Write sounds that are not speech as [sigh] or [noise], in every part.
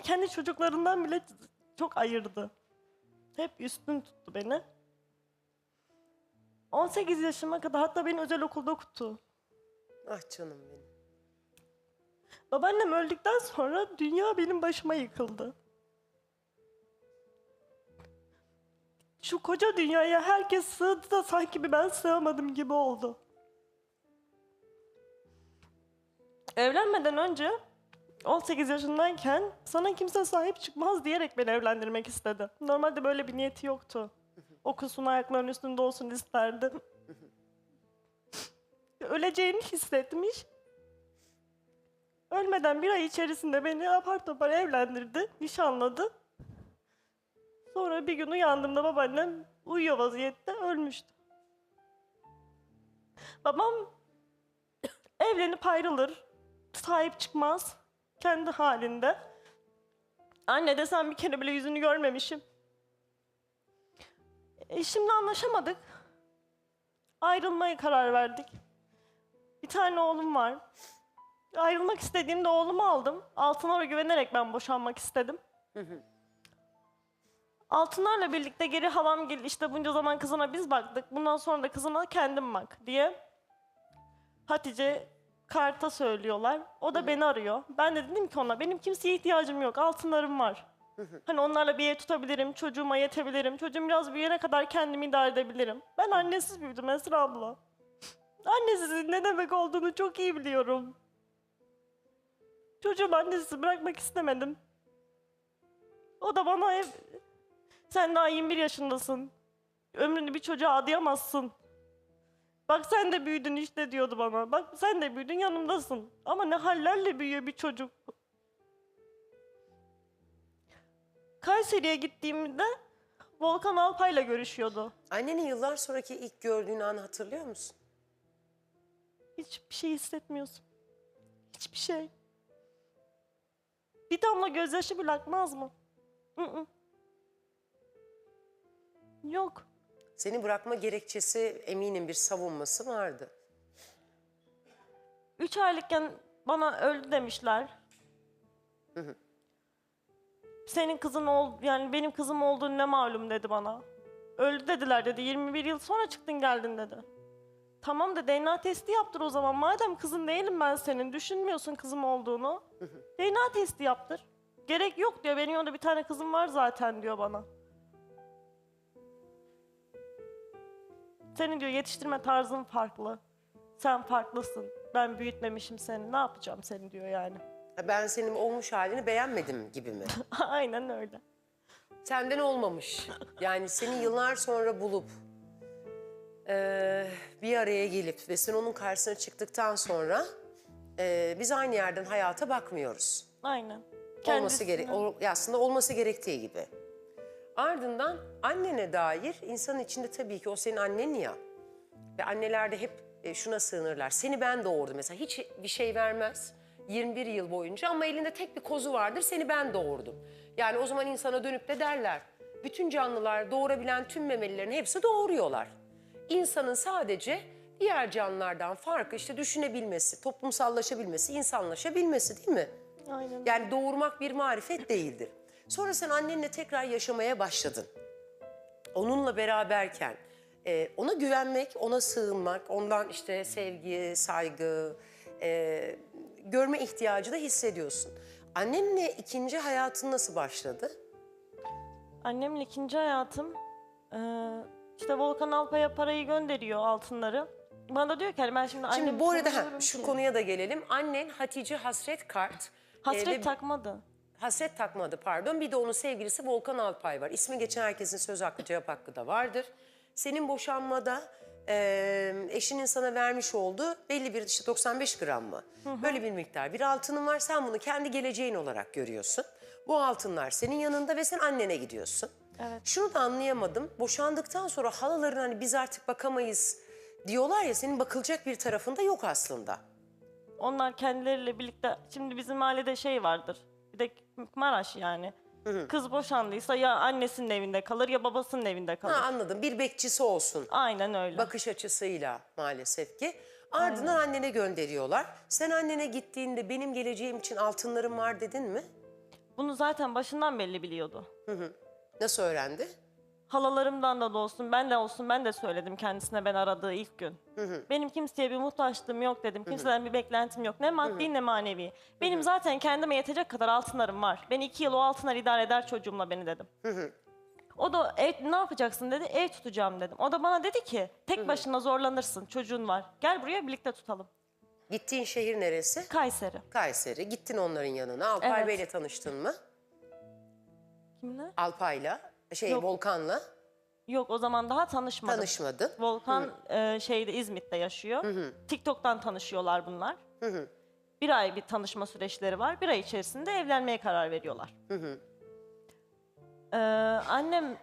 beni kendi çocuklarından bile çok ayırdı. Hep üstün tuttu beni. 18 yaşıma kadar hatta beni özel okulda okuttu. Ah canım benim. Babaannem öldükten sonra dünya benim başıma yıkıldı. Şu koca dünyaya herkes sığdı da sanki bir ben sığamadım gibi oldu. Evlenmeden önce 18 yaşındayken sana kimse sahip çıkmaz diyerek beni evlendirmek istedi. Normalde böyle bir niyeti yoktu. Okusun ayaklarının üstünde olsun isterdi. [laughs] Öleceğini hissetmiş. Ölmeden bir ay içerisinde beni apar topar evlendirdi, nişanladı. Sonra bir gün uyandığımda babaannem uyuyor vaziyette ölmüştü. Babam [coughs] evlenip ayrılır, sahip çıkmaz, kendi halinde. Anne desem bir kere bile yüzünü görmemişim. E, şimdi anlaşamadık. Ayrılmaya karar verdik. Bir tane oğlum var. Ayrılmak istediğimde oğlumu aldım. Altınar'a güvenerek ben boşanmak istedim. Altınar'la birlikte geri halam geldi. İşte bunca zaman kızına biz baktık. Bundan sonra da kızına kendim bak diye. Hatice karta söylüyorlar. O da beni arıyor. Ben de dedim ki ona benim kimseye ihtiyacım yok. Altınlarım var. Hani onlarla bir ev tutabilirim, çocuğuma yetebilirim. Çocuğum biraz büyüyene kadar kendimi idare edebilirim. Ben annesiz büyüdüm Esra abla. Annesizin ne demek olduğunu çok iyi biliyorum. Çocuğum annesiz bırakmak istemedim. O da bana hep sen daha 21 yaşındasın. Ömrünü bir çocuğa adayamazsın. Bak sen de büyüdün işte diyordu bana. Bak sen de büyüdün yanımdasın. Ama ne hallerle büyüyor bir çocuk. Kayseri'ye gittiğimde Volkan Alpay'la görüşüyordu. Anneni yıllar sonraki ilk gördüğün anı hatırlıyor musun? Hiçbir şey hissetmiyorsun. Hiçbir şey. Bir damla gözyaşı bile akmaz mı? Hı hı. Yok. Seni bırakma gerekçesi eminim bir savunması vardı. Üç aylıkken bana öldü demişler. Senin kızın ol, yani benim kızım olduğunu ne malum dedi bana. Öldü dediler dedi. 21 yıl sonra çıktın geldin dedi. Tamam da DNA testi yaptır o zaman. Madem kızın değilim ben senin. Düşünmüyorsun kızım olduğunu. DNA testi yaptır. Gerek yok diyor. Benim yanımda bir tane kızım var zaten diyor bana. Senin diyor yetiştirme tarzın farklı. Sen farklısın. Ben büyütmemişim seni. Ne yapacağım seni diyor yani. Ben senin olmuş halini beğenmedim gibi mi? [laughs] Aynen öyle. Senden olmamış. Yani seni yıllar sonra bulup eee, bir araya gelip ve sen onun karşısına çıktıktan sonra eee, biz aynı yerden hayata bakmıyoruz. Aynen. Olması Kendisine- gerek ol- aslında olması gerektiği gibi. Ardından annene dair insanın içinde tabii ki o senin annen ya. Ve anneler de hep e, şuna sığınırlar. Seni ben doğurdum mesela hiç bir şey vermez 21 yıl boyunca ama elinde tek bir kozu vardır seni ben doğurdum. Yani o zaman insana dönüp de derler. Bütün canlılar doğurabilen tüm memelilerin hepsi doğuruyorlar. İnsanın sadece diğer canlılardan farkı işte düşünebilmesi, toplumsallaşabilmesi, insanlaşabilmesi değil mi? Aynen. Yani doğurmak bir marifet değildir. Sonra sen annenle tekrar yaşamaya başladın. Onunla beraberken e, ona güvenmek, ona sığınmak, ondan işte sevgi, saygı, e, görme ihtiyacı da hissediyorsun. Annenle ikinci hayatın nasıl başladı? Annemle ikinci hayatım eee, işte Volkan Alpay'a parayı gönderiyor altınları. Bana diyor ki hani ben şimdi Şimdi annemi bu arada ha, şu ki. konuya da gelelim. Annen Hatice Hasret Kart. e, Hasret ve- takmadı. Hasret takmadı pardon. Bir de onun sevgilisi Volkan Alpay var. İsmi geçen herkesin söz hakkı cevap hakkı da vardır. Senin boşanmada e, eşinin sana vermiş olduğu belli bir işte 95 gram mı? Böyle bir miktar bir altının var. Sen bunu kendi geleceğin olarak görüyorsun. Bu altınlar senin yanında ve sen annene gidiyorsun. Evet. Şunu da anlayamadım. Boşandıktan sonra halaların hani biz artık bakamayız diyorlar ya senin bakılacak bir tarafında yok aslında. Onlar kendileriyle birlikte şimdi bizim mahallede şey vardır. De Maraş yani. Kız boşandıysa ya annesinin evinde kalır ya babasının evinde kalır. Ha anladım. Bir bekçisi olsun. Aynen öyle. bakış açısıyla maalesef ki. Ardından annene gönderiyorlar. Sen annene gittiğinde benim geleceğim için altınlarım var dedin mi? Bunu zaten başından belli biliyordu. Nasıl öğrendi? Halalarımdan da, olsun, ben de olsun ben de söyledim kendisine ben aradığı ilk gün. Benim kimseye bir muhtaçlığım yok dedim. Kimseden bir beklentim yok. Ne maddi ne manevi. Benim zaten kendime yetecek kadar altınlarım var. Ben iki yıl o altınlar idare eder çocuğumla beni dedim. O da ev, ne yapacaksın dedi. Ev tutacağım dedim. O da bana dedi ki tek başına zorlanırsın çocuğun var. Gel buraya birlikte tutalım. Gittiğin şehir neresi? Kayseri. Kayseri. Gittin onların yanına. Alpay Evet. Bey'le tanıştın mı? Kimle? Alpay'la, şey Yok. Volkan'la Yok o zaman daha tanışmadım. tanışmadın. Volkan e, şeyde İzmit'te yaşıyor. TikTok'tan tanışıyorlar bunlar. Bir ay bir tanışma süreçleri var. Bir ay içerisinde evlenmeye karar veriyorlar. Ee, annem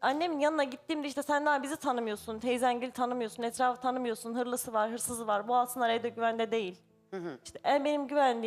annemin yanına gittiğimde işte sen daha bizi tanımıyorsun, teyzengili tanımıyorsun, etrafı tanımıyorsun, hırlısı var, hırsızı var. Bu altınlar evde güvende değil. İşte en benim güvendiğim